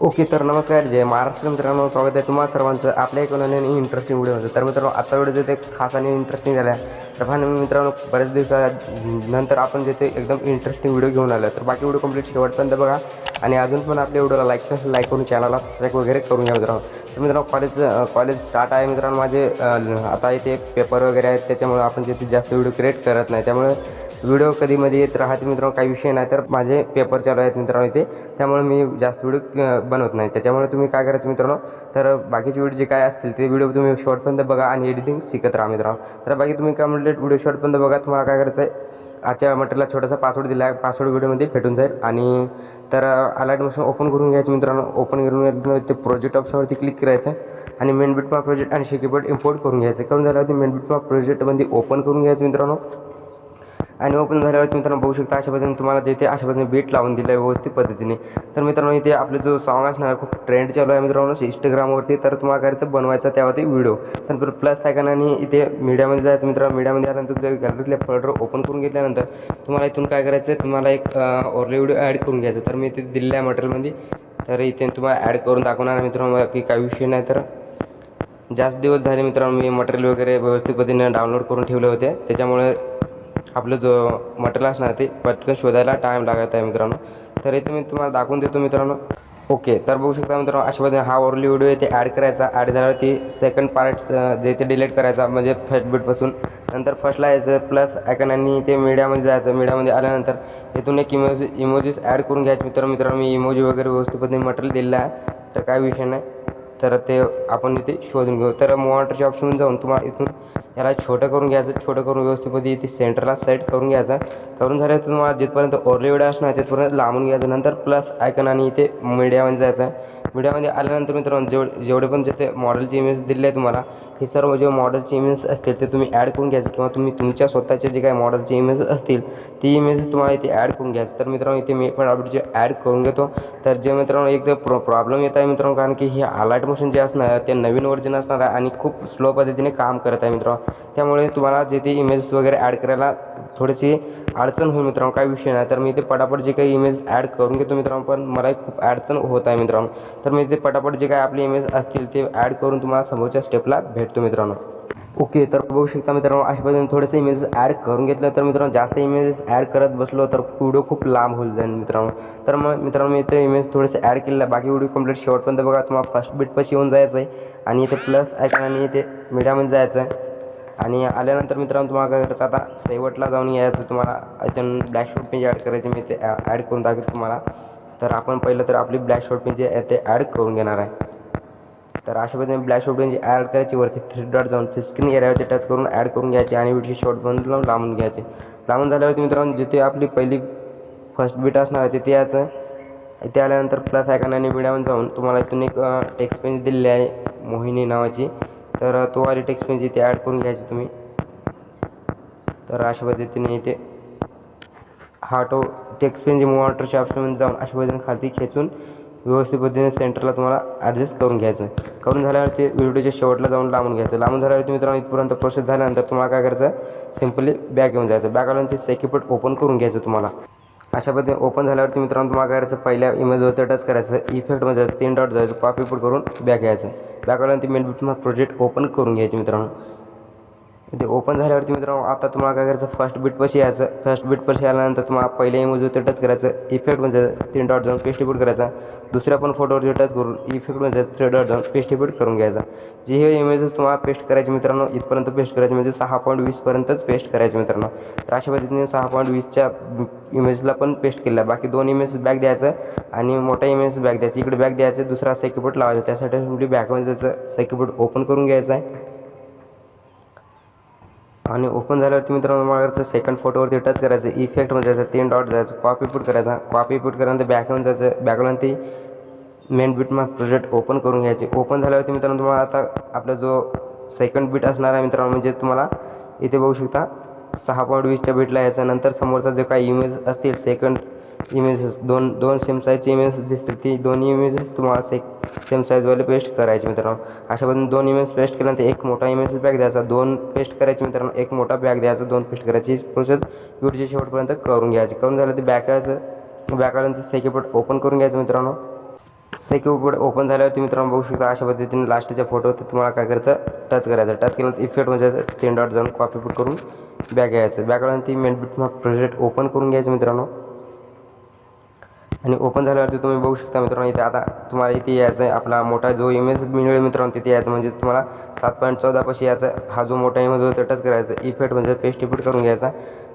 Okay तर नमस्कार जय महाराष्ट्र मित्रांनो स्वागत आहे तुम्हाला सर्वांचं आपल्या एक नवीन इंटरेस्टिंग व्हिडिओ होतं तर मित्रांनो आजचा व्हिडिओ जे ते खास आणि इंटरेस्टिंग झाला आहे तर फार मित्रांनो बरेच दिवसा नंतर आपण जे ते एकदम इंटरेस्टिंग व्हिडिओ घेऊन आलो तर बाकी व्हिडिओ कंप्लीट शेवटपर्यंत बघा. आणि अजून पण आपल्या व्हिडिओला लाईक लाईक करून चॅनलला सबस्क्राईब वगैरे करून घ्या मित्रांनो. तर मित्रांनो कॉलेज कॉलेज स्टार्ट आहे मित्रांनो माझे आता इथे पेपर वगैरे आहेत. त्याच्यामुळे आपण तिथे जास्त व्हिडिओ क्रिएट करत नाही. त्यामुळे व्हिडिओ कधीमध्ये येत राहते मित्रांनो काही विषय नाही. तर माझे पेपर चालू आहेत मित्रांनो इथे. त्यामुळे मी जास्त व्हिडिओ बनवत नाही. त्याच्यामुळे तुम्ही काय करायचं मित्रांनो तर बाकीचे व्हिडिओ जे काय असतील ते व्हिडिओ तुम्ही शॉर्टपर्यंत बघा आणि एडिटिंग शिकत राहा मित्रांनो. तर बाकी तुम्ही कंप्लीट व्हिडिओ शॉर्टपर्यंत बघा तुम्हाला काय करायचं आहे आजच्या मटेरियलला छोटासा पासवर्ड दिला आहे पासवर्ड व्हिडिओमध्ये भेटून जाईल. आणि तर अलर्ट मशीन ओपन करून घ्यायचं मित्रांनो. ओपन करून घ्यायचं ते प्रोजेक्ट ऑप्शनवरती क्लिक करायचं. आणि मेन बिटमा प्रोजेक्ट आणि शेकीबोर्ड इम्पोर्ट करून घ्यायचं. करून झाल्यावरती मेन बिटमा प्रोजेक्टमध्ये ओपन करून घ्यायचं मित्रांनो. आणि ओपन झाल्यावरती मित्रांनो बघू शकता अशा पद्धतीने तुम्हाला जे ते अशा पद्धतीने बीट लावून दिलं आहे व्यवस्थित पद्धतीने. तर मित्रांनो इथे आपलं जो सॉंग असणार खूप ट्रेंड चालू आहे मित्रांनो इंस्टाग्रामवरती तर तुम्हाला करायचं बनवायचा त्यावरती व्हिडिओ तर प्लस सेकंड आणि इथे मीडियामध्ये जायचं मित्रांनो मीडियामध्ये आल्यानंतर तुमच्या गॅलरीतले फोल्डर ओपन करून घेतल्यानंतर तुम्हाला इथून काय करायचं आहे तुम्हाला एक ओरले व्हिडिओ ॲड करून घ्यायचं तर मी इथे दिलेलं आहे मटेरियलमध्ये तर इथे तुम्हाला ॲड करून दाखवणार मित्रांनो की काही विषय नाही. तर जास्त दिवस झाले मित्रांनो मी मटेरियल वगैरे व्यवस्थित पद्धतीने डाउनलोड करून ठेवले होते. त्याच्यामुळे आपलं जो मटेरियल असणार ते पटकन शोधायला टाईम लागत आहे मित्रांनो. तर इथे मी तुम्हाला दाखवून देतो मित्रांनो. ओके तर बघू शकता मित्रांनो अशा पद्धतीने हा ओरली व्हिडिओ आहे ते ॲड करायचा. ॲड झाल्यावर ते सेकंड पार्ट जे ते डिलीट करायचा म्हणजे फर्स्ट बीटपासून नंतर फर्स्टला यायचं प्लस आयकन आणि ते मीडियामध्ये जायचं. मीडियामध्ये आल्यानंतर इथून एक इमोजी इमोजीस ॲड करून घ्यायचे. मित्र मित्रांनो मी इमोजी वगैरे व्यवस्थित मटेरियल दिलेलं आहे. तर काय विषय नाही. तर ते आपण इथे शोधून घेऊ. तर मॉनिटरच्या ऑप्शनमध्ये जाऊन तुम्हाला इथून याला छोटं करून घ्यायचं छोटं करून व्यवस्थितपणे ती सेंटरला सेट करून घ्यायचं. करून झाल्यावर तुम्हाला जिथपर्यंत ओरले असणार तिथपर्यंत लांबून घ्यायचं. नंतर प्लस आयकन आणि इथे मीडियामध्ये जायचं. मीडियामध्ये आल्यानंतर मित्रांनो जेव जेवढे पण जे ते मॉडेलचे इमेज दिले आहे तुम्हाला हे सर्व जे मॉडेलचे इमेज असतील ते तुम्ही ॲड करून घ्यायचे किंवा तुम्ही तुमच्या स्वतःचे जे काही मॉडेलचे इमेज असतील ती इमेज तुम्हाला इथे ॲड करून घ्यायचं. तर मित्रांनो इथे मी पण अपडेटचे ॲड करून घेतो. तर जे मित्रांनो एक प्रो प्रॉब्लेम येत आहे मित्रांनो कारण की हे अलाइट मोशन जे असणार ते नवीन वर्जन असणार आहे आणि खूप स्लो पद्धतीने काम करत आहे मित्रांनो. त्यामुळे तुम्हाला जे ते इमेजेस वगैरे ॲड करायला थोडीशी अडचण होईल मित्रांनो काही विषय नाही. तर मी इथे पटापट जे काही इमेज ॲड करून घेतो मित्रांनो पण मला खूप अडचण होत आहे मित्रांनो. तर मी इथे पटापट जे काय आपले इमेज असतील ते ॲड करून तुम्हाला समोरच्या स्टेपला भेटतो मित्रांनो. ओके तर बघू शकता मित्रांनो अशा पद्धतीने थोडेसे इमेज ॲड करून घेतलं. तर मित्रांनो जास्त इमेजेस ॲड करत बसलो तर व्हिडिओ खूप लांब होईल जाईल मित्रांनो. तर मग मित्रांनो मी इथे इमेज थोडेसे ॲड केलेलं बाकी व्हिडिओ कंप्लीट शेवटपर्यंत बघा तुम्हाला फर्स्ट बीटपाशी येऊन जायचं आहे. आणि इथे प्लस आयकन आणि इथे मीडियामध्ये जायचं आहे. आणि आल्यानंतर मित्रांनो तुम्हाला काय करायचं आता शेवटला जाऊन यायचं तुम्हाला इथून ब्लॅक शूट पेज ॲड करायचे मी ते ॲड करून दाखवेल तुम्हाला. तर आपण पहिलं तर आपली ब्लॅक शॉर्ट पेन जे आहे ते ॲड करून घेणार आहे. तर अशा पद्धतीने ब्लॅक शॉर्ट पेन जी ॲड करायची वरती थ्री डॉट जाऊन स्क्रीन एरियावरती टच करून ॲड करून घ्यायची आणि व्हिडिओ शॉर्ट बनून लावून लांबून घ्यायचे. लांबून झाल्यावरती मित्रांनो जिथे आपली पहिली फर्स्ट बीट असणार आहे तिथे यायचं इथे आल्यानंतर प्लस आयकन आणि मीडियामध्ये जाऊन तुम्हाला इथून एक टेक्स्ट पेज दिलेली आहे मोहिनी नावाची. तर तो वाली टेक्स्ट पेज इथे ॲड करून घ्यायची तुम्ही. तर अशा पद्धतीने इथे हा तो टेक्स्ट पेन जे मॉनिटरच्या ऑप्शनमध्ये जाऊन अशा पद्धतीने खालती खेचून व्यवस्थित पद्धतीने सेंटरला तुम्हाला ॲडजस्ट करून घ्यायचं. करून झाल्यावर ते व्हिडिओच्या शेवटला जाऊन लांबून घ्यायचं. लांबून झाल्यावर मित्रांनो इथपर्यंत प्रोसेस झाल्यानंतर तुम्हाला काय करायचं? सिम्पली बॅग घेऊन जायचं. बॅग आल्यानंतर ते सेक्युपट ओपन करून घ्यायचं तुम्हाला. अशा पद्धतीने ओपन झाल्यावरती मित्रांनो तुम्हाला काय करायचं? पहिल्या इमेजवरती टच करायचं. इफेक्टमध्ये जायचं. तीन डॉट जायचं. कॉपी पुट करून बॅग घ्यायचं बॅग आल्यानंतर मेन तुम्हाला प्रोजेक्ट ओपन करून घ्यायचे मित्रांनो. ते ओपन झाल्यावरती मित्रांनो आता तुम्हाला काय करायचं? फर्स्ट बीट पशी यायचं. फर्स्ट बीट पशी आल्यानंतर तुम्हाला पहिल्या इमेजवरती टच करायचं. इफेक्ट म्हणजे तीन डॉट जाऊन पेस्टिब्यूट करायचा. दुसऱ्या पण फोटोवरती टच करून इफेक्ट म्हणजे थ्री डॉट जाऊन पेस्टिब्यूट करून घ्यायचा. जे हे इमेजेस तुम्हाला पेस्ट करायचे मित्रांनो इथपर्यंत पेस्ट करायचे म्हणजे सहा पॉईंट वीसपर्यंतच पेस्ट करायचे मित्रांनो. तर अशा पद्धतीने सहा पॉईंट वीसच्या इमेजला पण पेस्ट केला बाकी दोन इमेज बॅक द्यायचं आणि मोठा इमेज बॅक द्यायचं. इकडे बॅक द्यायचं दुसरा सेक्युबोर्ड लावायचा. त्यासाठी सिम्पली बॅकमध्ये जायचं. ओपन करून घ्यायचं आहे. आणि ओपन झाल्यावरती मित्रांनो तुम्हाला करायचं सेकंड फोटोवरती टच करायचं. इफेक्टमध्ये जायचं तीन डॉट जायचं कॉपी पुट करायचा. कॉपी पुट केल्यानंतर बॅकग्राऊंड जायचं बॅकग्राऊंड मेन बीट मग प्रोजेक्ट ओपन करून घ्यायचे. ओपन झाल्यावरती मित्रांनो तुम्हाला आता आपला जो सेकंड बीट असणार आहे मित्रांनो म्हणजे तुम्हाला इथे बघू शकता सहा पॉईंट वीसच्या बीटला याच्यानंतर नंतर समोरचा जे काही इमेज असतील सेकंड इमेजेस दोन दोन सेम साईजचे इमेज दिसतील ती दोन्ही इमेजेस तुम्हाला सेक सेम साईजवाले पेस्ट करायचे मित्रांनो. अशा पद्धतीने दोन इमेज पेस्ट केल्यानंतर एक मोठा इमेज बॅग द्यायचा दोन पेस्ट करायचे मित्रांनो एक मोठा बॅग द्यायचा दोन पेस्ट करायची. प्रोसेस व्हिडिओच्या शेवटपर्यंत करून घ्यायची. करून झालं ते बॅक यायचं बॅक आल्यानंतर सेकंड ओपन करून घ्यायचं मित्रांनो. सेक्यू ओपन झाल्यावरती मित्रांनो बघू शकता अशा पद्धतीने लास्टच्या फोटो तर तुम्हाला काय करायचं टच करायचं. टच केल्यानंतर इफेक्ट म्हणजे तीन डॉट जाऊन कॉपी पुट करून बॅग घ्यायचं. बॅकग्राऊंड ती मेन बिट प्रोजेक्ट ओपन करून घ्यायचं मित्रांनो. आणि ओपन झाल्यावरती तुम्ही बघू शकता मित्रांनो इथे आता तुम्हाला इथे यायचं आहे आपला मोठा जो इमेज मिळेल मित्रांनो तिथे यायचं म्हणजे तुम्हाला सात पॉईंट चौदापाशी यायचा. हा जो मोठा इमेज होता टच करायचा. इफेक्ट म्हणजे पेस्ट इफेक्ट करून घ्यायचा.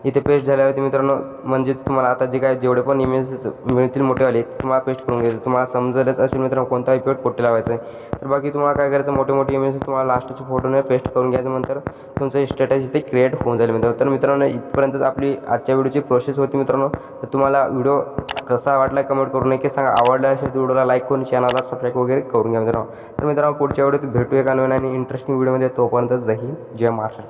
इथे पेस्ट झाल्यावरती मित्रांनो म्हणजेच तुम्हाला आता जे काय जेवढे पण इमेज मिळतील मोठेवाले तुम्हाला पेस्ट करून घ्यायचं. तुम्हाला समजलंच असेल मित्रांनो कोणता इफेक्ट कुठे लावायचा आहे तर बाकी तुम्हाला काय करायचं मोठे मोठे इमेज तुम्हाला लास्टचे फोटोने पेस्ट करून घ्यायचं नंतर तुमचं स्टेटस इथे क्रिएट होऊन जाईल मित्रांनो. तर मित्रांनो इथपर्यंत आपली आजच्या व्हिडिओची प्रोसेस होती मित्रांनो. तर तुम्हाला व्हिडिओ कसा वाटला कमेंट करून नक्की सांगा. आवडला असेल तर व्हिडिओला लाईक करून चॅनलला सबस्क्राईब वगैरे करून घ्या मित्रांनो. तर मित्रांनो पुढच्या व्हिडिओत भेटूया का नवीन आणि इंटरेस्टिंग व्हिडिओमध्ये तोपर्यंत जय हिंद जय महाराष्ट्र.